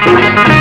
అబ్బబ్బో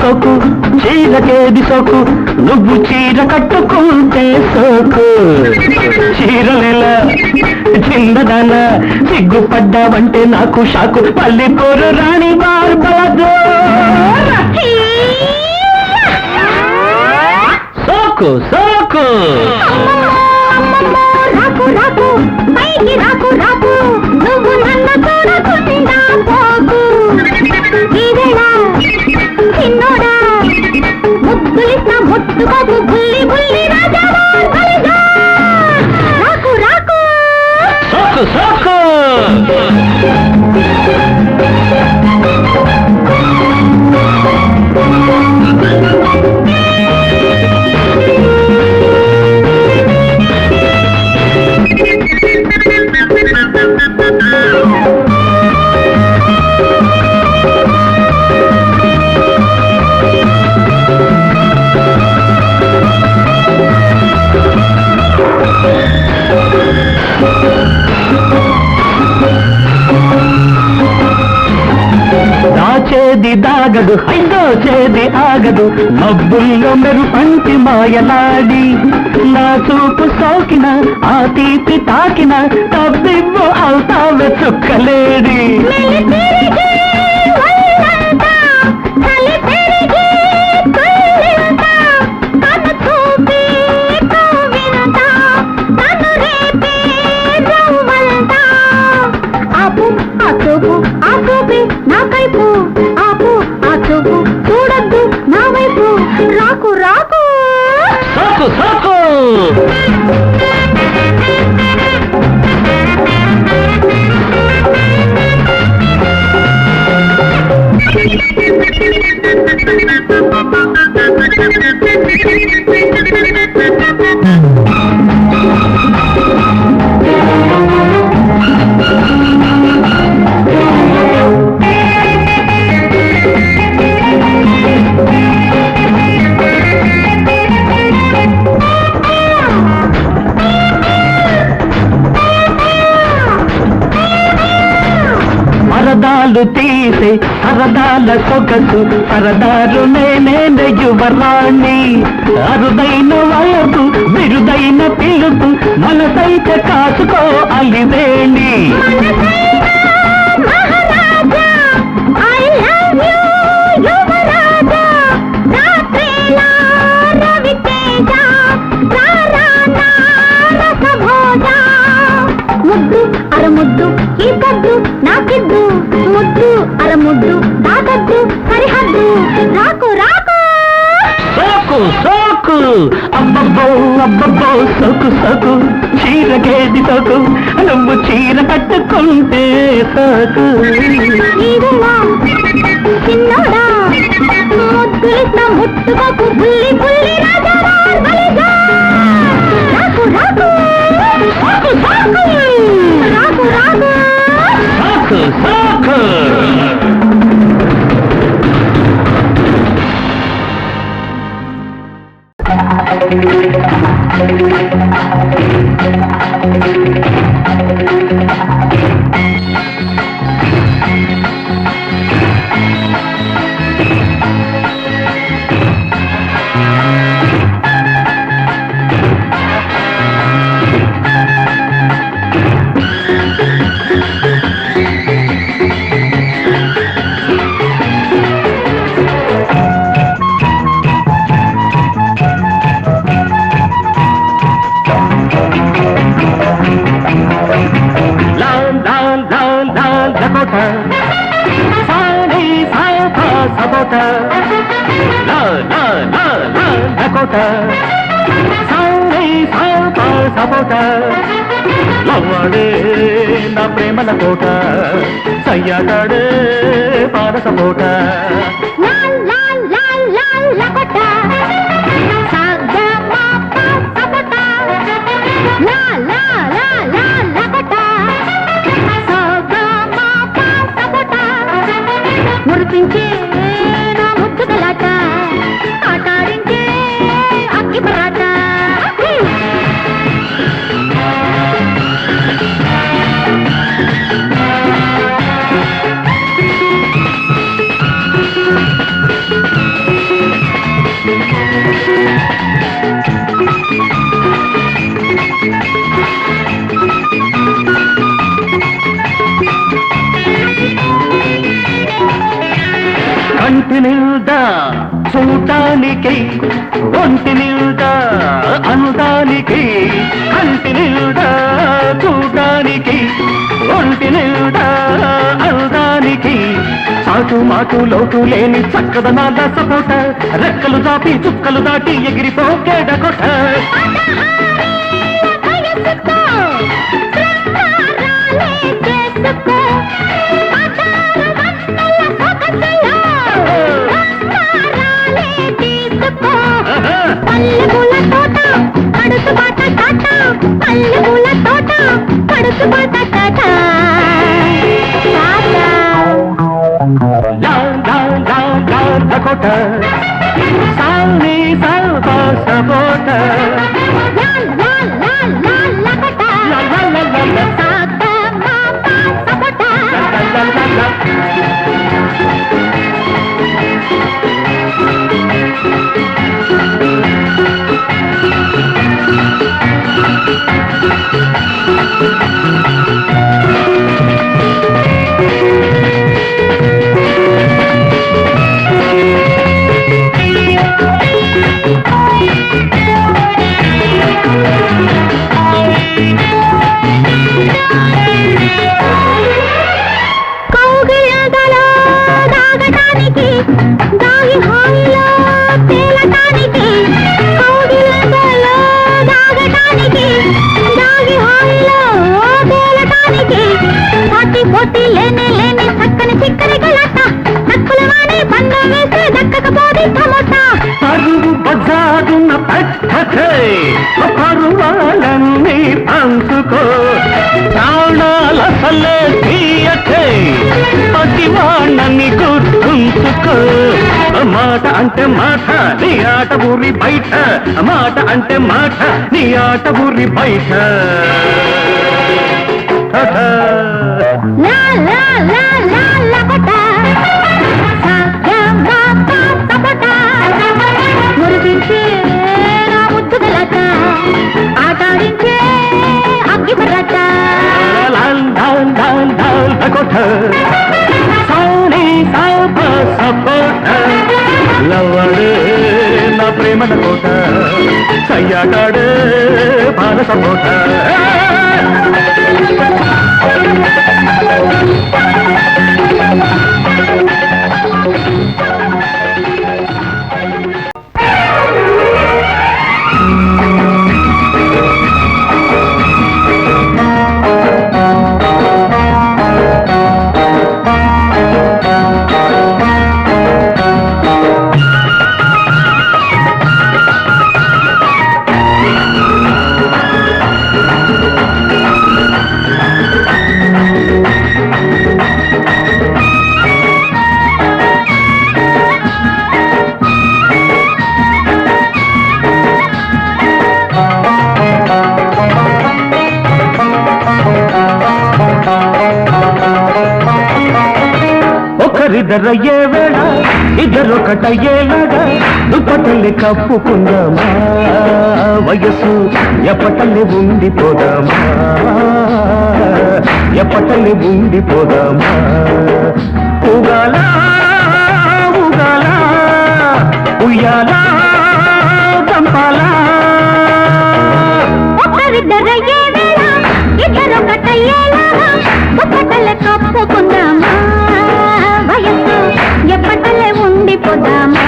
సోకు చీరకేది సోకు నువ్వు చీర కట్టుకుంటే సోకు. చీరలేలా చిన్నదాన సిగ్గుపడ్డావంటే నాకు షాకు. పల్లిపోరు రాణి బార్బలదో సోకు సోకు. రాకు రాకు. పైకి రాకు రాకు. నువ్వు నన్ను చూడకుండా పోకు. ఇదేనా ముద్దులిసిన ముట్టుకోకు బుల్లి బుల్లి రాజా ఆగదు దాగదు హైదోచేది ఆగదు. మబ్బుల్లో మెరు పంటి మాయలాడి. నా చూపు సోకిన ఆ తీపి తాకిన తబ్బిబ్బు అవుతావే చుక్కలేడి. పరదాలు తీసే సరదాల సొగసు సరదాలు నేనే యువరాణి అరుదైన వయసు బిరుదైన పిలుపు మనసైతే కాసుకో అలివేణి. ముద్దు అరముద్దు ఈ పొద్దు సోకు సోకు. అబ్బబ్బో అబ్బబ్బో సోకు సోకు. చీరకేది సోకు? నువ్వు చీర కట్టుకుంటే సోకు. ఇదిలా ముట్టుకోకు కోట. లవ్వాడే నా ప్రేమల కోట. సయ్యాడే పారసపోట కోట. లాల్ మాటు లోటు లేని చక్కదనాల సపోట రెక్కలు దాటి చుక్కలు దాటి ఎగిరిపోకేడకొట కొట్ట. అంటే మాట నీ ఆట ఊరి బయట మాట అంటే మాట నీ ఆట ఊరి బయట లపట సగమ సపట సాప సపోట లవడే నా ప్రేమల కోట సయ్యాటాడే బాల సపోట you. కప్పుకుందామా? వయసు ఎప్పటల్లి ఉండిపోదామా? ఎప్పటల్లి ఉండిపోదామా? ఉగాల ఉగాల ఉయ్యాల చంపాలా? ఒక్కరిద్దరయ్యే వేళ ఇద్దరొకటయ్యేలాగా ఒక్కటలే కప్పుకుందామా? వయసు ఎప్పటలే ఉండిపోదామా?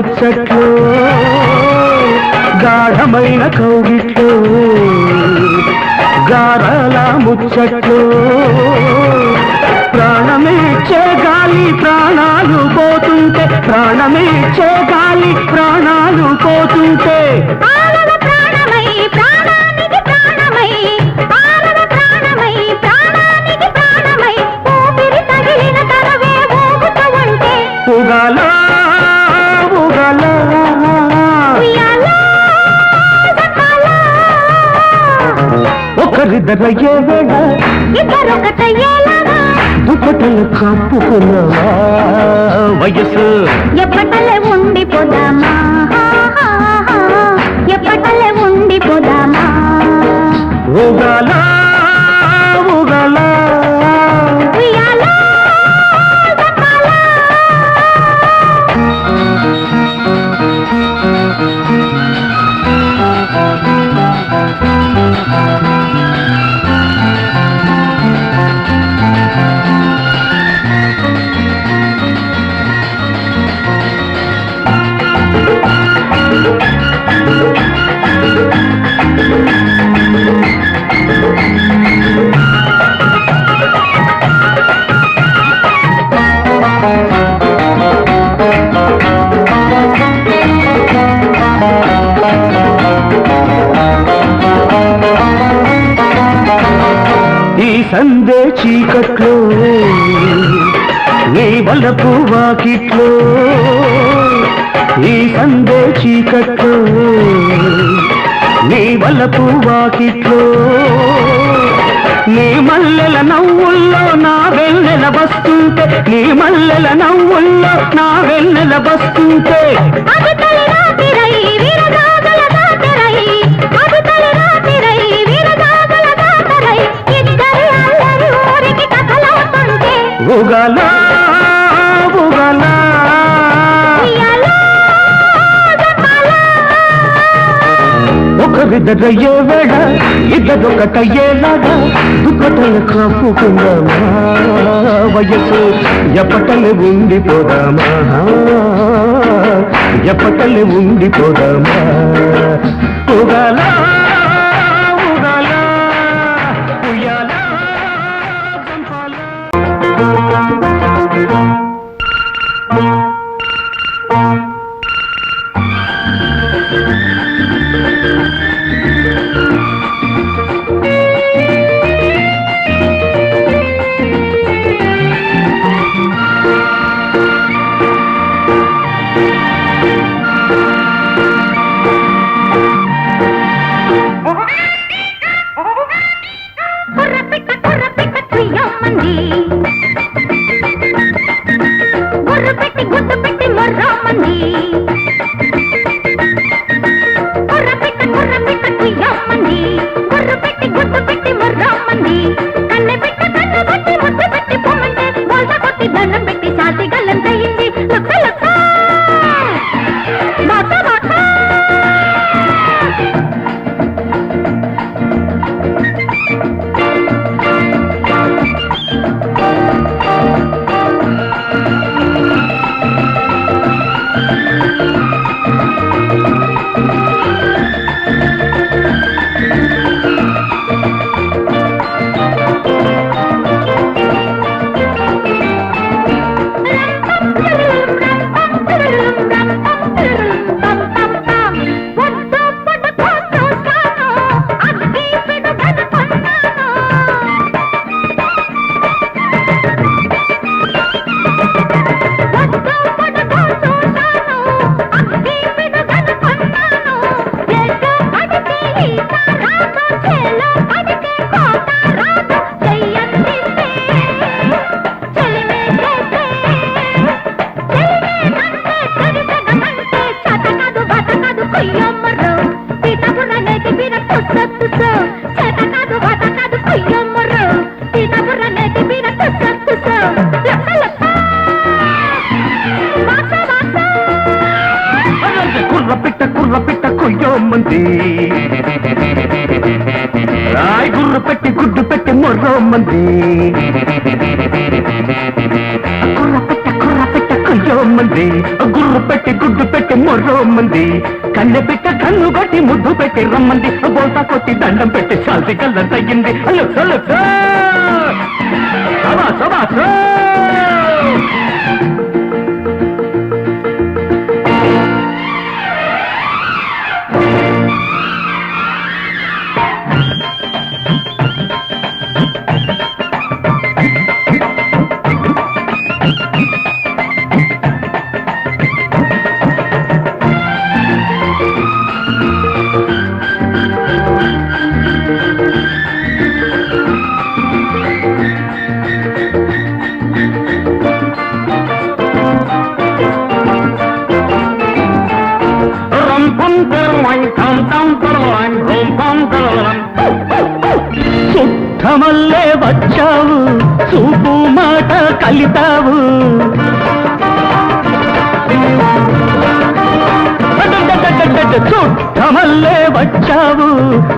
ముచ్చట్లో గాఢమైన కౌగిట్లో గారాల ముచ్చట్లో ప్రాణమేచ్చే గాలి ప్రాణాలు పోతుంటే ప్రాణమేచ్చే గాలి ప్రాణాలు పోతుంటే. ప్రాణమై ప్రాణానికి ఒకరిద్దరయ్యే వేళ దుప్పటలు కప్పుకున్నావా వయసు ఎప్పటలే ఉండిపోదామా? ఎప్పటలే ఉండిపోదామా? ఉగాల ఉగాల వలపు వాకిట్లో ఈ సందే చీకట్లో నీ వలపు వాకిట్లో నీ మల్లెల నవ్వుల్లో నా వెన్నెల వస్తుంటే నీ మల్లెల నవ్వుల్లో నా వెన్నెల వస్తుంటే. అది ఒకరిద్దరయ్యే వేళ ఇద్దరొకటయ్యేలాగా దుప్పటలు కప్పుకుందామా వయసు ఎప్పటలు ఉండిపోదామా? ఎప్పటలు ఉండిపోదామా? ఉగల మంది రాయగుర్రు పెట్టి గుడ్డు పెట్టి మొర్రో మంది. పెట్ట మంది. గుర్రు పెట్టి గుడ్డు పెట్టి మొర్రో మంది. కన్నె పెట్ట కన్ను కొట్టి ముద్దు పెట్టి రమ్మంది. బోల్తా కొట్టి దండం పెట్టి శాంతి కళ్ళ తగ్గింది. అల్లు సొల్లు సభా సభా.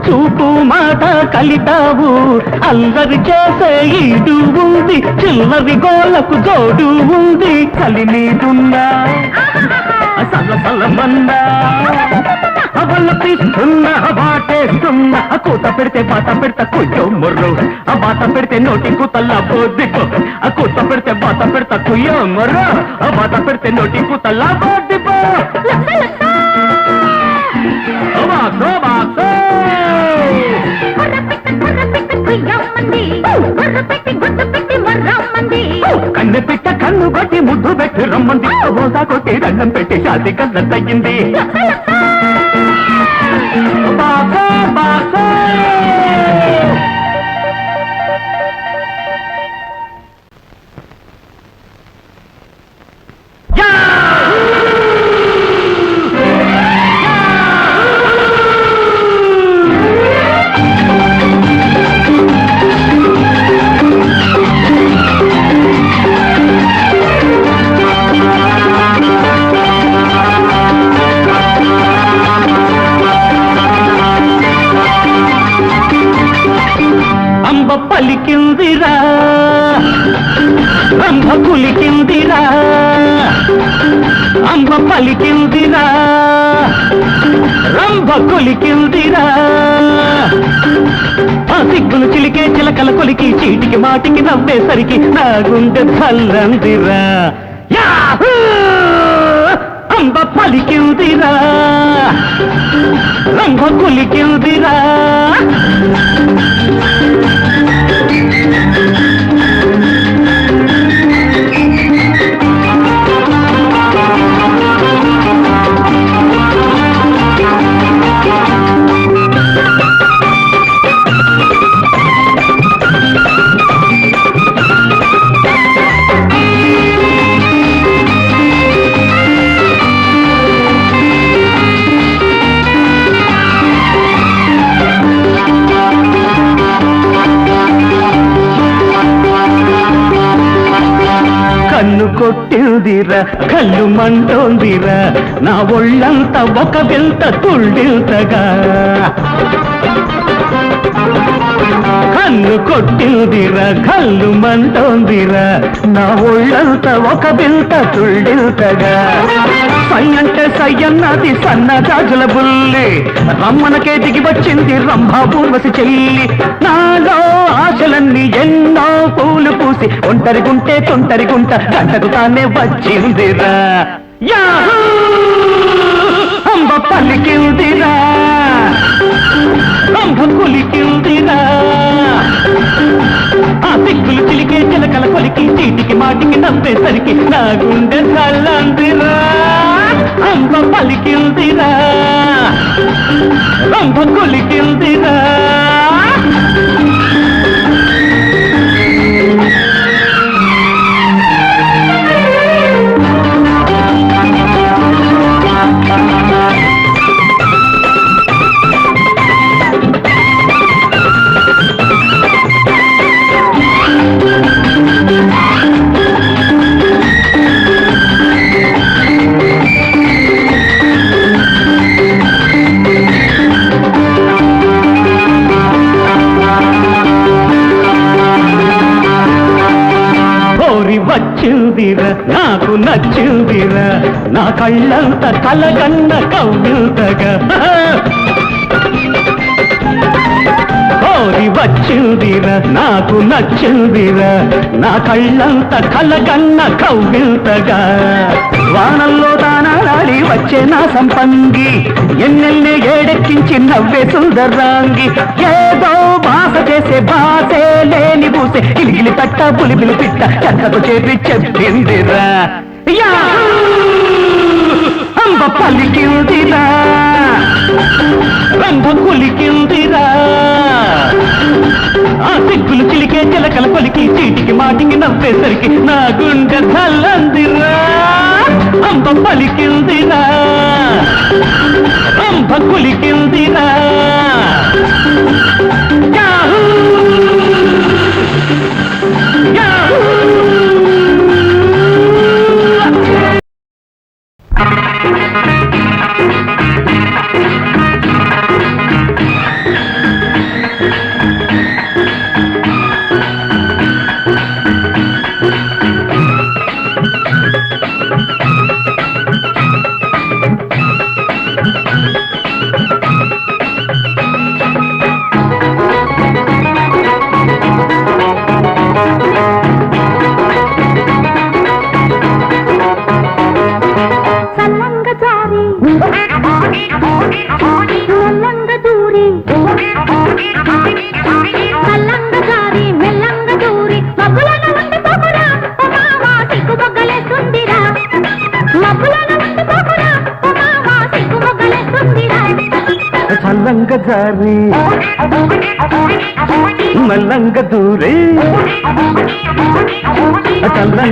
చూపు మాట కలితావు అల్లరి చేసే ఈడు ఉంది చిల్లరి గోలకు జోడు ఉంది కలి నీదున్నా తీస్తున్నా బాటేస్తున్నా కూత పెడితే బాట పెడతా కుయ్యో మొర్రు. ఆ బాట పెడితే నోటి కూతల్లా బోద్దిపో ఆ కూత పెడితే బాట పెడతా కుయ్యో మొర్రు. ఆ బాట పెడితే నోటి కూతల్లా బోద్దిపో బాసో బాసో కన్ను పెట్ట కన్ను కొట్టి ముద్దు పెట్టి రమ్మంది. బోసా కొట్టి దండం పెట్టి శాంతి కళ్ళ తగ్గింది బాసో బాసో! నా గుండె చల్లందిరా కళ్ళు మంటోందిరా. నా ఒళ్ళంతా ఒక వింత తుళ్ళింతగా కళ్ళు కొట్టిందిరా కళ్ళు మంటోందిరా. నా ఒళ్ళంత ఒక బిల్త తుళ్ళిల్తగా సై అంటే సై అన్నది సన్న జాజుల బుల్లి. రమ్మనకే దిగి వచ్చింది రంభా పూర్వసి చెల్లి. నాలో ఆశలన్నీ ఎన్నో పూలు పూసి ఒంటరిగుంటే తొంటరిగుంట గంటకు తానే వచ్చిందిరా. యాహూ! అంబ పలికిందిరా. సంఘం కొలికిందిరా ఆ సిగ్గులు చిలికే చిలకల కొలికి చీటికి మాటికి నవ్వేసరికి నా గుండె చల్లందిరా. అంబ పలికిందిరా. అంబ కొలికిందిరా. కళ్ళంత కలగన్న కవ్వింతగా. కోరి వచ్చిందిరా నాకు నచ్చిందిరా నా కళ్ళంత కలగన్న కవ్వింతగా. వానల్లో దానాలాడి వచ్చే నా సంపంగి ఎన్నెల్నే ఏడెక్కించి నవ్వే సుందర్రాంగి ఏదో బాస చేసే బాసే లేని పూసే ఇలిగిలి తట్ట పులిపిలి పిట్ట చెక్కతో చేపి చెప్పిందిరా యా! అంబ పలికిందిరా. రంగ కులికిందిరా. ఆ సిగ్గులు చిలికే చిలకల కొలికి చీటికి మాటికి నవ్వేసరికి నా గుండె చల్లందిరా. అంబ పలికిందిరా. రంభ కులికిందిరా.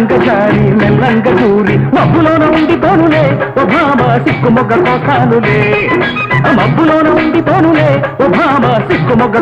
చల్లంగ జారి మెల్లంగ దూరి మబ్బులోన ఉండి తోనులే ఓ భామ సిక్కు మొగ్గ కోసానులే. మబ్బులోన ఉండి తోనులే ఓ భామ సిక్కు మొగ్గ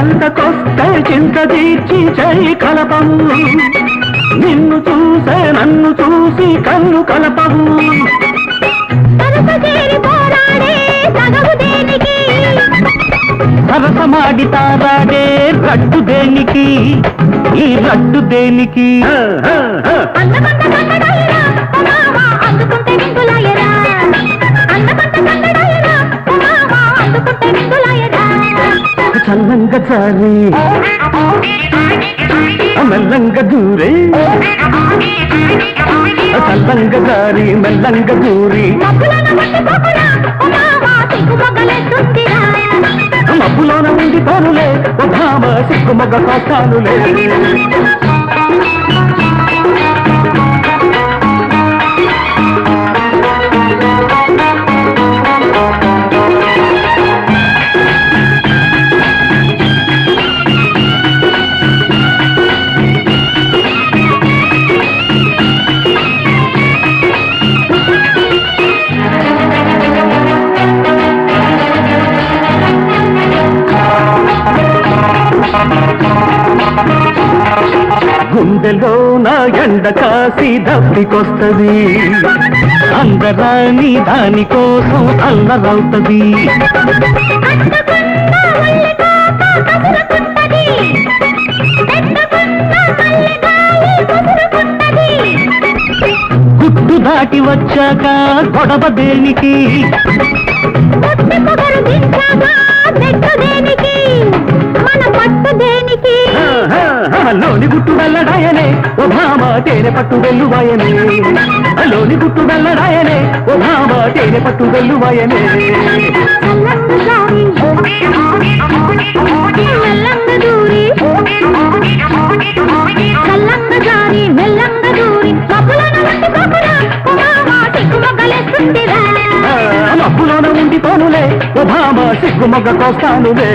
చెంతకొస్తే చింత తీర్చి చేయి కలపము నిన్ను చూసే నన్ను చూసి కన్ను కలపవు సరసమాడి తారాడే రడ్డు దేనికి? ఈ రడ్డు దేనికి? అందమంత మెల్లంగా ఓ మావా అందుకుంటే విందులాయరా జారి మెల్లంగా జారి. దూరి మబ్బులోన ఉండి తానులే భామ సిగ్గు కాసి అందరాని దానికోసం అల్లరవుతుంది. గుట్టు దాటి వచ్చాక గొడవ దేనికి? దేనికి? పట్టు దేనికి లోని గుట్టు వెళ్ళడాయనే ఓ భామ తేనె పట్టు వెళ్ళువాయనే లోని గుట్టు వెళ్ళడాయనే ఓ భామ తేనె పట్టు వెళ్ళువాయనే మబ్బులోన ఉండి తోనులే ఓ సిగ్గు మొగ్గ కోస్తానులే.